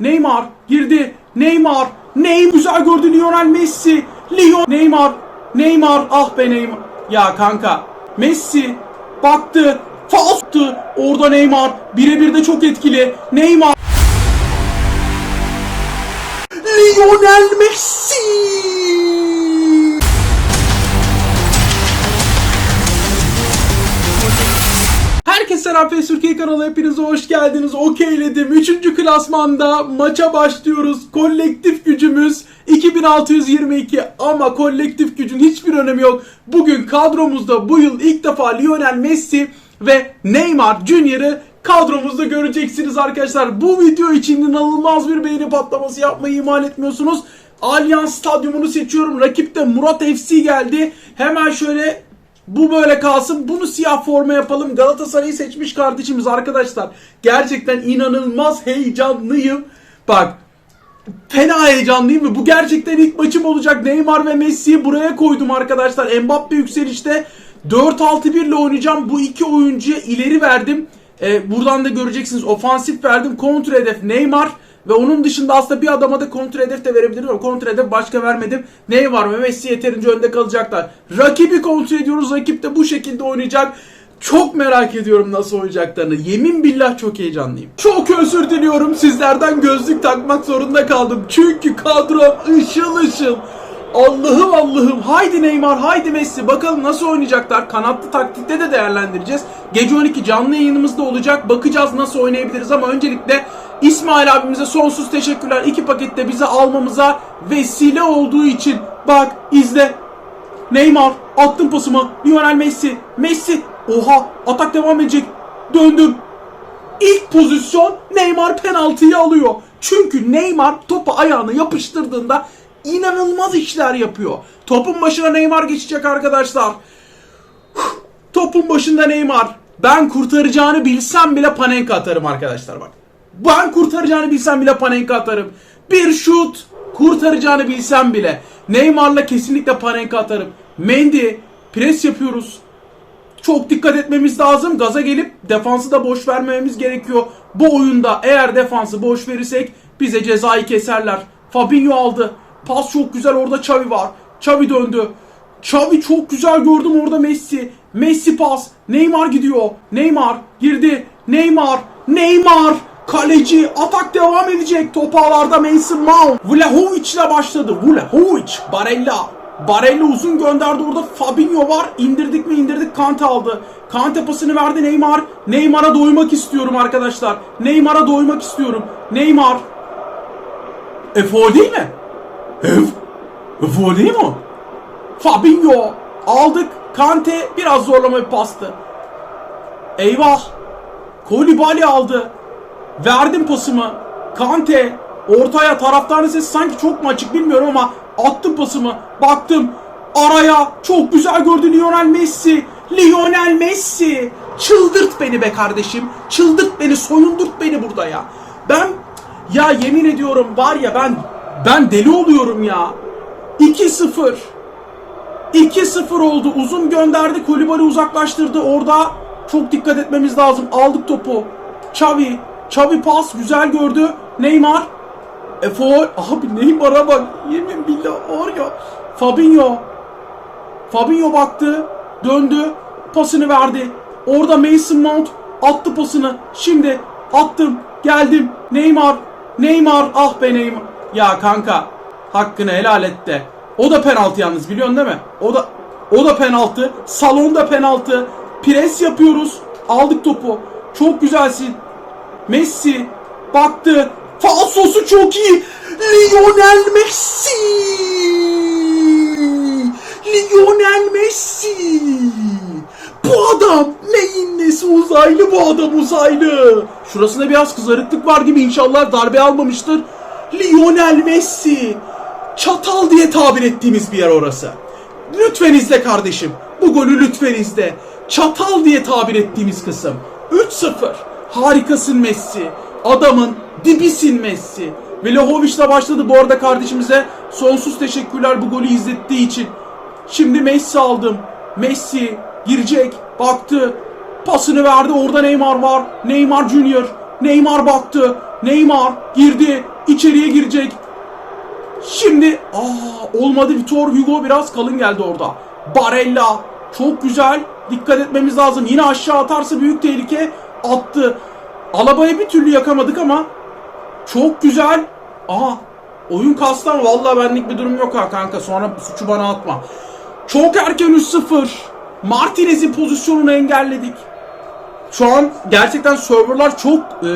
Neymar girdi. Neymar. Neymar güzel gördü Lionel Messi. Lyon Neymar. Neymar ah be Neymar. Ya kanka Messi baktı. Faust'tu. Orada Neymar. Birebir de çok etkili. Neymar. Lionel Messi. Herkese selam Fes Türkiye kanalı hepinize hoş geldiniz. Okeyledim. Üçüncü klasmanda maça başlıyoruz. Kolektif gücümüz 2622 ama kolektif gücün hiçbir önemi yok. Bugün kadromuzda bu yıl ilk defa Lionel Messi ve Neymar Junior'ı kadromuzda göreceksiniz arkadaşlar. Bu video için inanılmaz bir beğeni patlaması yapmayı ihmal etmiyorsunuz. Allianz Stadyumunu seçiyorum. Rakipte Murat FC geldi. Hemen şöyle bu böyle kalsın. Bunu siyah forma yapalım. Galatasaray'ı seçmiş kardeşimiz arkadaşlar. Gerçekten inanılmaz heyecanlıyım. Bak fena heyecanlıyım ve bu gerçekten ilk maçım olacak. Neymar ve Messi'yi buraya koydum arkadaşlar. Mbappe yükselişte 4-6-1 ile oynayacağım. Bu iki oyuncuya ileri verdim. Ee, buradan da göreceksiniz ofansif verdim. Kontra hedef Neymar. Ve onun dışında aslında bir adama da kontra hedef de verebilirim ama kontra hedef başka vermedim. Neymar ve Messi yeterince önde kalacaklar. Rakibi kontrol ediyoruz. Rakip de bu şekilde oynayacak. Çok merak ediyorum nasıl oynayacaklarını. Yemin billah çok heyecanlıyım. Çok özür diliyorum. Sizlerden gözlük takmak zorunda kaldım. Çünkü kadrom ışıl ışıl. Allah'ım Allah'ım. Haydi Neymar, haydi Messi. Bakalım nasıl oynayacaklar. Kanatlı taktikte de değerlendireceğiz. Gece 12 canlı yayınımızda olacak. Bakacağız nasıl oynayabiliriz ama öncelikle İsmail abimize sonsuz teşekkürler. İki pakette bize almamıza vesile olduğu için. Bak izle. Neymar attım pasımı. Lionel Messi. Messi. Oha atak devam edecek. Döndüm. İlk pozisyon Neymar penaltıyı alıyor. Çünkü Neymar topu ayağına yapıştırdığında inanılmaz işler yapıyor. Topun başına Neymar geçecek arkadaşlar. Topun başında Neymar. Ben kurtaracağını bilsem bile panenka atarım arkadaşlar bak. Ben kurtaracağını bilsem bile panenka atarım. Bir şut kurtaracağını bilsem bile. Neymar'la kesinlikle panenka atarım. Mendy pres yapıyoruz. Çok dikkat etmemiz lazım. Gaza gelip defansı da boş vermememiz gerekiyor. Bu oyunda eğer defansı boş verirsek bize cezayı keserler. Fabinho aldı. Pas çok güzel orada Xavi var. Xavi döndü. Xavi çok güzel gördüm orada Messi. Messi pas. Neymar gidiyor. Neymar girdi. Neymar. Neymar. Kaleci atak devam edecek. Top ağlarda Mason Mount. Vlahovic ile başladı. Vlahovic. Barella. Barella uzun gönderdi orada. Fabinho var. İndirdik mi indirdik. Kante aldı. Kante pasını verdi Neymar. Neymar'a doymak istiyorum arkadaşlar. Neymar'a doymak istiyorum. Neymar. E değil mi? E, e foul değil mi? Fabinho. Aldık. Kante biraz zorlama bir pastı. Eyvah. Kolibali aldı. Verdim pasımı. Kante ortaya taraftarın sesi sanki çok mu açık bilmiyorum ama attım pasımı. Baktım araya çok güzel gördü Lionel Messi. Lionel Messi. Çıldırt beni be kardeşim. Çıldırt beni, soyundurt beni burada ya. Ben ya yemin ediyorum var ya ben ben deli oluyorum ya. 2-0. 2-0 oldu. Uzun gönderdi. Kolibali uzaklaştırdı. Orada çok dikkat etmemiz lazım. Aldık topu. Xavi. Xavi pas. Güzel gördü. Neymar. E foul. Abi Neymar'a bak. Yemin billah var ya. Fabinho. Fabinho baktı. Döndü. Pasını verdi. Orada Mason Mount attı pasını. Şimdi attım. Geldim. Neymar. Neymar. Ah be Neymar. Ya kanka. Hakkını helal et de. O da penaltı yalnız biliyorsun değil mi? O da o da penaltı. Salonda penaltı. Pres yapıyoruz. Aldık topu. Çok güzelsin. Messi baktı. Falsosu çok iyi. Lionel Messi. Lionel Messi. Bu adam neyin nesi uzaylı bu adam uzaylı. Şurasında biraz kızarıklık var gibi inşallah darbe almamıştır. Lionel Messi. Çatal diye tabir ettiğimiz bir yer orası. Lütfen izle kardeşim. Bu golü lütfen izle. Çatal diye tabir ettiğimiz kısım. 3-0. Harikasın Messi. Adamın dibisin Messi. Vlahovic'le başladı bu arada kardeşimize. Sonsuz teşekkürler bu golü izlettiği için. Şimdi Messi aldım. Messi girecek. Baktı. Pasını verdi. Orada Neymar var. Neymar Junior. Neymar baktı. Neymar girdi. içeriye girecek. Şimdi aa olmadı Vitor Hugo biraz kalın geldi orada. Barella çok güzel. Dikkat etmemiz lazım. Yine aşağı atarsa büyük tehlike attı. Alaba'yı bir türlü yakamadık ama çok güzel. Aha oyun kastı ama vallahi benlik bir durum yok ha kanka. Sonra suçu bana atma. Çok erken 3-0. Martinez'in pozisyonunu engelledik. Şu an gerçekten serverlar çok e,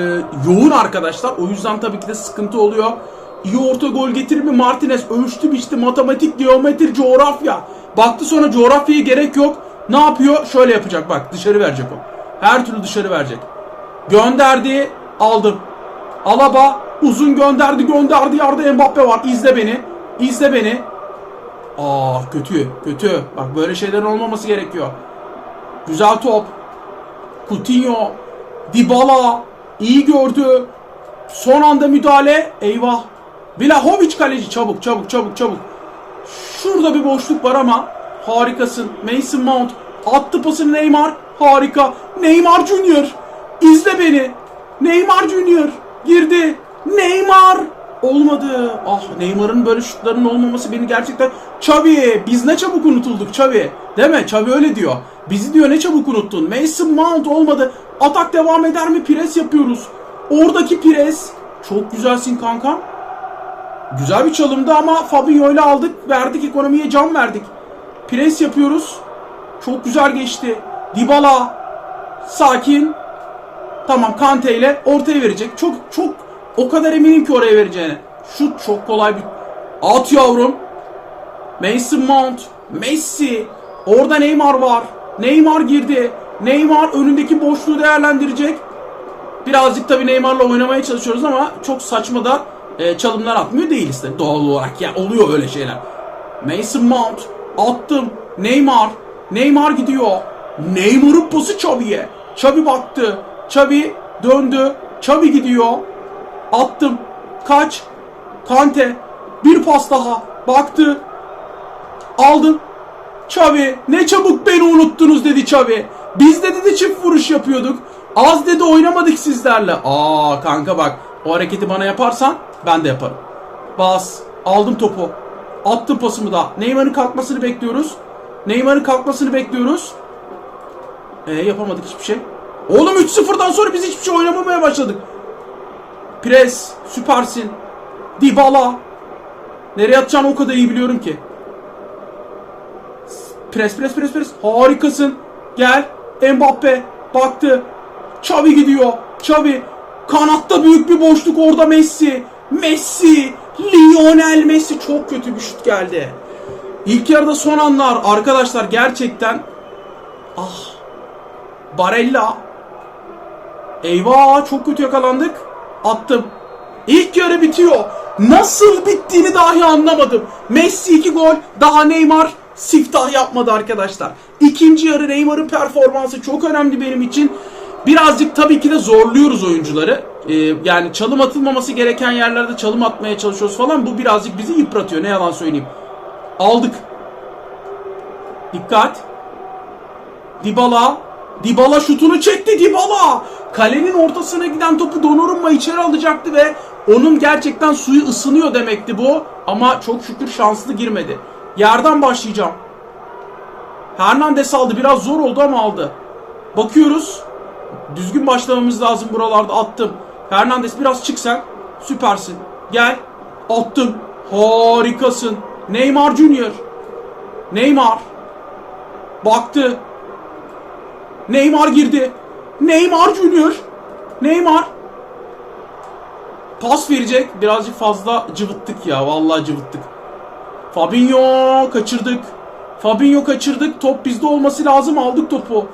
yoğun arkadaşlar. O yüzden tabii ki de sıkıntı oluyor. İyi orta gol getirir mi Martinez? Ölçtü biçti matematik, geometri, coğrafya. Baktı sonra coğrafyaya gerek yok. Ne yapıyor? Şöyle yapacak bak dışarı verecek o. Her türlü dışarı verecek. Gönderdi aldım. Alaba uzun gönderdi gönderdi yerde Mbappe var. İzle beni. İzle beni. Aa kötü kötü. Bak böyle şeylerin olmaması gerekiyor. Güzel top. Coutinho, Dybala iyi gördü. Son anda müdahale. Eyvah. Vlahovic kaleci çabuk çabuk çabuk çabuk. Şurada bir boşluk var ama harikasın. Mason Mount attı pasını Neymar. Harika. Neymar Junior. İzle beni. Neymar Junior girdi. Neymar olmadı. Ah Neymar'ın böyle şutlarının olmaması beni gerçekten Xavi biz ne çabuk unutulduk Xavi. Değil mi? Xavi öyle diyor. Bizi diyor ne çabuk unuttun. Mason Mount olmadı. Atak devam eder mi? Pres yapıyoruz. Oradaki pres. Çok güzelsin kankam. Güzel bir çalımdı ama Fabinho ile aldık. Verdik ekonomiye can verdik. Pres yapıyoruz. Çok güzel geçti. Dybala. Sakin. Tamam Kante ile ortaya verecek. Çok çok o kadar eminim ki oraya vereceğine. Şut çok kolay bir at yavrum. Mason Mount, Messi. Orada Neymar var. Neymar girdi. Neymar önündeki boşluğu değerlendirecek. Birazcık tabii Neymar'la oynamaya çalışıyoruz ama çok saçma da e, çalımlar atmıyor değiliz de doğal olarak. Ya oluyor öyle şeyler. Mason Mount attım. Neymar. Neymar gidiyor. Neymar'ın pası Xavi'ye. Xavi baktı. Xavi döndü. Xavi gidiyor. Attım. Kaç. Kante. Bir pas daha. Baktı. Aldım. Xavi ne çabuk beni unuttunuz dedi Xavi. Biz de dedi çift vuruş yapıyorduk. Az dedi oynamadık sizlerle. Aa kanka bak o hareketi bana yaparsan ben de yaparım. Bas. Aldım topu. Attım pasımı da. Neymar'ın kalkmasını bekliyoruz. Neymar'ın kalkmasını bekliyoruz. E yapamadık hiçbir şey. Oğlum 3-0'dan sonra biz hiçbir şey oynamamaya başladık. Pres, süpersin. Dybala. Nereye atacağını o kadar iyi biliyorum ki. Pres pres pres pres. Harikasın. Gel. Mbappe baktı. Xavi gidiyor. Xavi. Kanatta büyük bir boşluk orada Messi. Messi. Lionel Messi çok kötü bir şut geldi. İlk yarıda son anlar arkadaşlar gerçekten ah Barella Eyvah çok kötü yakalandık. Attım. İlk yarı bitiyor. Nasıl bittiğini dahi anlamadım. Messi 2 gol. Daha Neymar siftah yapmadı arkadaşlar. İkinci yarı Neymar'ın performansı çok önemli benim için. Birazcık tabii ki de zorluyoruz oyuncuları. Ee, yani çalım atılmaması gereken yerlerde çalım atmaya çalışıyoruz falan. Bu birazcık bizi yıpratıyor. Ne yalan söyleyeyim. Aldık. Dikkat. Dybala. Dybala şutunu çekti Dybala. Kalenin ortasına giden topu Donnarumma içeri alacaktı ve onun gerçekten suyu ısınıyor demekti bu. Ama çok şükür şanslı girmedi. Yerden başlayacağım. Hernandez aldı. Biraz zor oldu ama aldı. Bakıyoruz. Düzgün başlamamız lazım buralarda. Attım. Hernandez biraz çık sen. Süpersin. Gel. Attım. Harikasın. Neymar Junior. Neymar. Baktı. Neymar girdi. Neymar Junior. Neymar. Pas verecek. Birazcık fazla cıvıttık ya. Vallahi cıvıttık. Fabinho kaçırdık. Fabinho kaçırdık. Top bizde olması lazım. Aldık topu.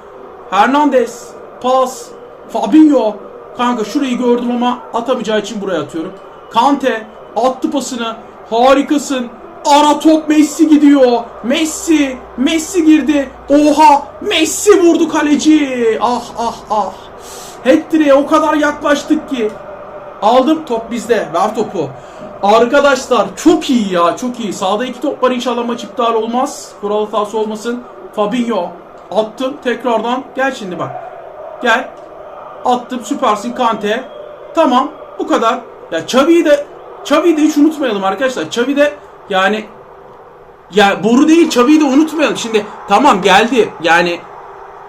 Hernandez. Pas. Fabinho. Kanka şurayı gördüm ama atamayacağı için buraya atıyorum. Kante. Attı pasını. Harikasın. Ara top Messi gidiyor. Messi. Messi girdi. Oha. Messi vurdu kaleci. Ah ah ah. Hattrick'e o kadar yaklaştık ki. Aldım top bizde. Ver topu. Arkadaşlar çok iyi ya çok iyi. Sağda iki top var inşallah maç iptal olmaz. Kural hatası olmasın. Fabinho. Attım tekrardan. Gel şimdi bak. Gel. Attım süpersin Kante. Tamam. Bu kadar. Ya Xavi'yi de Xavi'yi de hiç unutmayalım arkadaşlar. Xavi de yani ya boru değil Xavi'yi de unutmayalım. Şimdi tamam geldi. Yani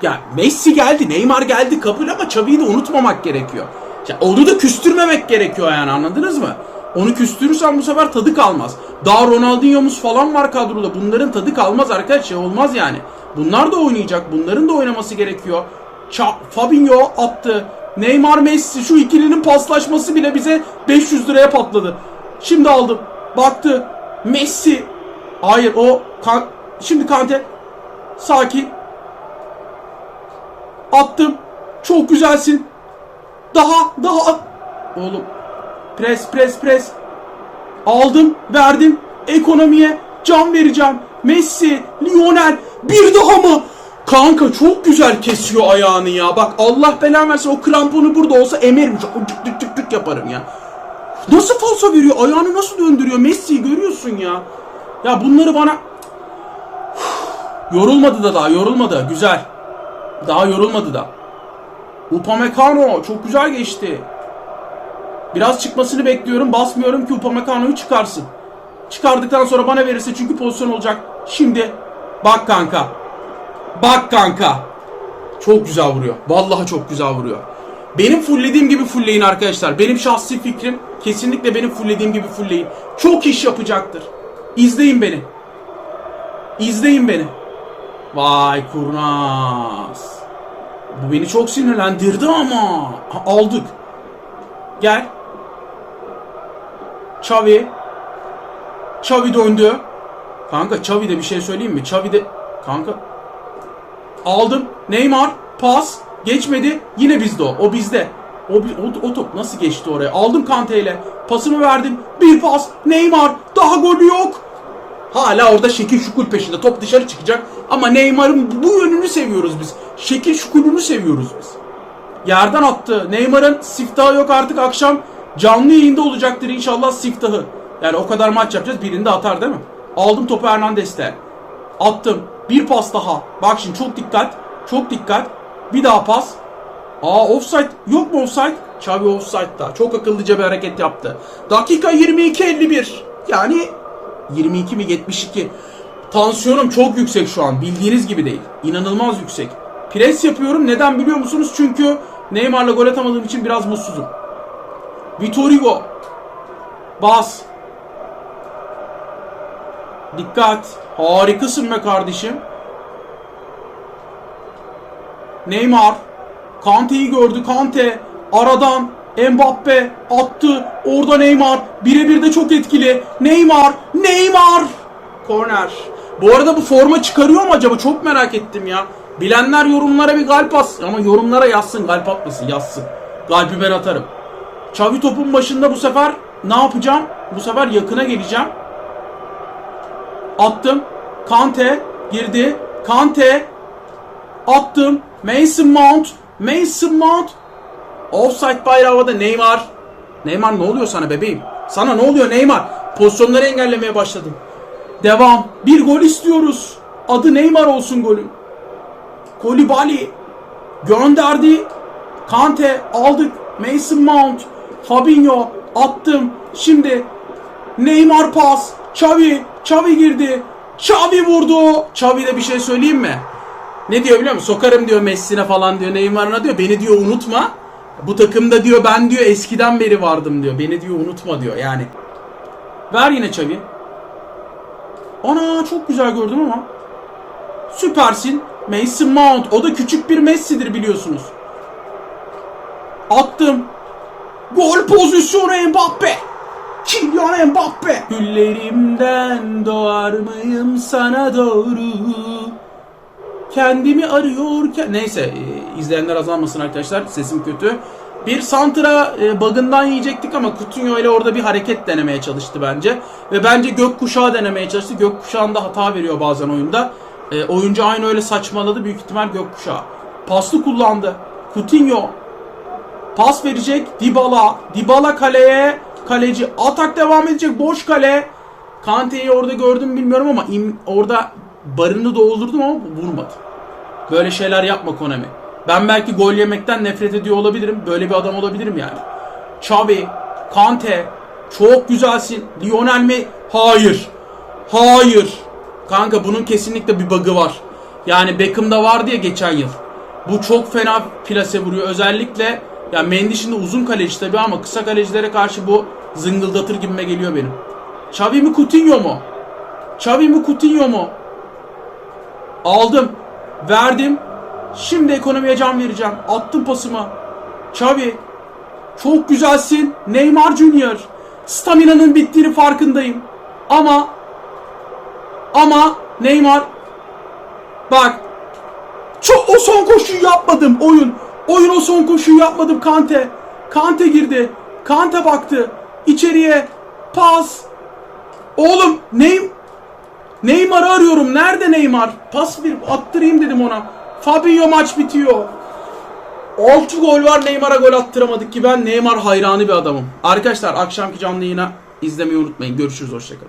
ya Messi geldi, Neymar geldi kabul ama Xavi'yi de unutmamak gerekiyor. Ya onu da küstürmemek gerekiyor yani anladınız mı? Onu küstürürsen bu sefer tadı kalmaz. Daha Ronaldinho'muz falan var kadroda. Bunların tadı kalmaz arkadaş. Şey olmaz yani. Bunlar da oynayacak. Bunların da oynaması gerekiyor. Ça Fabinho attı. Neymar Messi şu ikilinin paslaşması bile bize 500 liraya patladı. Şimdi aldım. Baktı. Messi. Hayır o kan şimdi Kante sakin Attım. Çok güzelsin. Daha daha. Oğlum. Pres pres pres. Aldım verdim. Ekonomiye can vereceğim. Messi, Lionel bir daha mı? Kanka çok güzel kesiyor ayağını ya. Bak Allah belanı versin o kramponu burada olsa emerim. Çok tık tık tık tık yaparım ya. Nasıl falso veriyor? Ayağını nasıl döndürüyor? Messi'yi görüyorsun ya. Ya bunları bana... yorulmadı da daha yorulmadı. Güzel. Daha yorulmadı da. Upamecano çok güzel geçti. Biraz çıkmasını bekliyorum. Basmıyorum ki Upamecano'yu çıkarsın. Çıkardıktan sonra bana verirse çünkü pozisyon olacak. Şimdi bak kanka. Bak kanka. Çok güzel vuruyor. Vallahi çok güzel vuruyor. Benim fulllediğim gibi fullleyin arkadaşlar. Benim şahsi fikrim kesinlikle benim fulllediğim gibi fullleyin. Çok iş yapacaktır. İzleyin beni. İzleyin beni. Vay kurnaz. Bu beni çok sinirlendirdi ama. Ha, aldık. Gel. Xavi. Xavi döndü. Kanka Xavi de bir şey söyleyeyim mi? Xavi de kanka aldım. Neymar pas geçmedi. Yine bizde o. O bizde. O, o, o top nasıl geçti oraya? Aldım Kante ile. Pasımı verdim. Bir pas. Neymar. Daha golü yok. Hala orada şekil şukul peşinde. Top dışarı çıkacak. Ama Neymar'ın bu yönünü seviyoruz biz. Şekil şukulünü seviyoruz biz. Yerden attı. Neymar'ın siftahı yok artık akşam canlı yayında olacaktır inşallah siftahı. Yani o kadar maç yapacağız birinde atar değil mi? Aldım topu Hernandez'te. Attım. Bir pas daha. Bak şimdi çok dikkat. Çok dikkat. Bir daha pas. Aa offside. Yok mu offside? Xavi offside'da. Çok akıllıca bir hareket yaptı. Dakika 22-51. Yani 22 mi 72. Tansiyonum çok yüksek şu an. Bildiğiniz gibi değil. İnanılmaz yüksek. Pres yapıyorum. Neden biliyor musunuz? Çünkü Neymar'la gol atamadığım için biraz mutsuzum. Vitor Hugo. Bas. Dikkat. Harikasın be kardeşim. Neymar. Kante'yi gördü. Kante. Aradan. Mbappe attı. Orada Neymar. Birebir de çok etkili. Neymar. Neymar. Korner. Bu arada bu forma çıkarıyor mu acaba? Çok merak ettim ya. Bilenler yorumlara bir kalp as. Ama yorumlara yazsın. Kalp atmasın. Yazsın. Kalbi ben atarım. Xavi topun başında bu sefer ne yapacağım? Bu sefer yakına geleceğim. Attım. Kante girdi. Kante attım. Mason Mount. Mason Mount. Offside bayrağı havada Neymar. Neymar ne oluyor sana bebeğim? Sana ne oluyor Neymar? Pozisyonları engellemeye başladın. Devam. Bir gol istiyoruz. Adı Neymar olsun golün. Kolibali gönderdi. Kante aldık. Mason Mount. Fabinho attım. Şimdi Neymar pas. Xavi. Xavi girdi. Xavi vurdu. Xavi'de bir şey söyleyeyim mi? Ne diyor biliyor musun? Sokarım diyor Messi'ne falan diyor Neymar'ına diyor. Beni diyor unutma. Bu takımda diyor ben diyor eskiden beri vardım diyor. Beni diyor unutma diyor yani. Ver yine Xavi. Ana çok güzel gördüm ama. Süpersin. Mason Mount. O da küçük bir Messi'dir biliyorsunuz. Attım. Gol pozisyonu Mbappe. Kylian Mbappe. Güllerimden doğar mıyım sana doğru? Kendimi arıyorken... Neyse e, izleyenler azalmasın arkadaşlar. Sesim kötü. Bir Santra e, bug'ından yiyecektik ama Coutinho ile orada bir hareket denemeye çalıştı bence. Ve bence gökkuşağı denemeye çalıştı. Gökkuşağında hata veriyor bazen oyunda. E, oyuncu aynı öyle saçmaladı. Büyük ihtimal gökkuşağı. Paslı kullandı. Coutinho Pas verecek Dybala. Dybala kaleye. Kaleci atak devam edecek. Boş kale. Kante'yi orada gördüm bilmiyorum ama im- orada barını doldurdum ama vurmadı. Böyle şeyler yapma Konami. Ben belki gol yemekten nefret ediyor olabilirim. Böyle bir adam olabilirim yani. Xavi, Kante. Çok güzelsin. Lionel mi? Hayır. Hayır. Kanka bunun kesinlikle bir bug'ı var. Yani Beckham'da vardı ya geçen yıl. Bu çok fena plase vuruyor. Özellikle ya Mendy şimdi uzun kaleci tabii ama kısa kalecilere karşı bu zıngıldatır gibime geliyor benim. Xavi mi Coutinho mu? Xavi mi Coutinho mu? Aldım. Verdim. Şimdi ekonomiye can vereceğim. Attım pasımı. Xavi. Çok güzelsin. Neymar Junior. Stamina'nın bittiğini farkındayım. Ama ama Neymar bak çok o son koşuyu yapmadım oyun. Oyun o son koşuyu yapmadım Kante. Kante girdi. Kante baktı. İçeriye pas. Oğlum Ney Neymar'ı arıyorum. Nerede Neymar? Pas bir attırayım dedim ona. Fabinho maç bitiyor. 6 gol var Neymar'a gol attıramadık ki ben Neymar hayranı bir adamım. Arkadaşlar akşamki canlı yayına izlemeyi unutmayın. Görüşürüz hoşçakalın.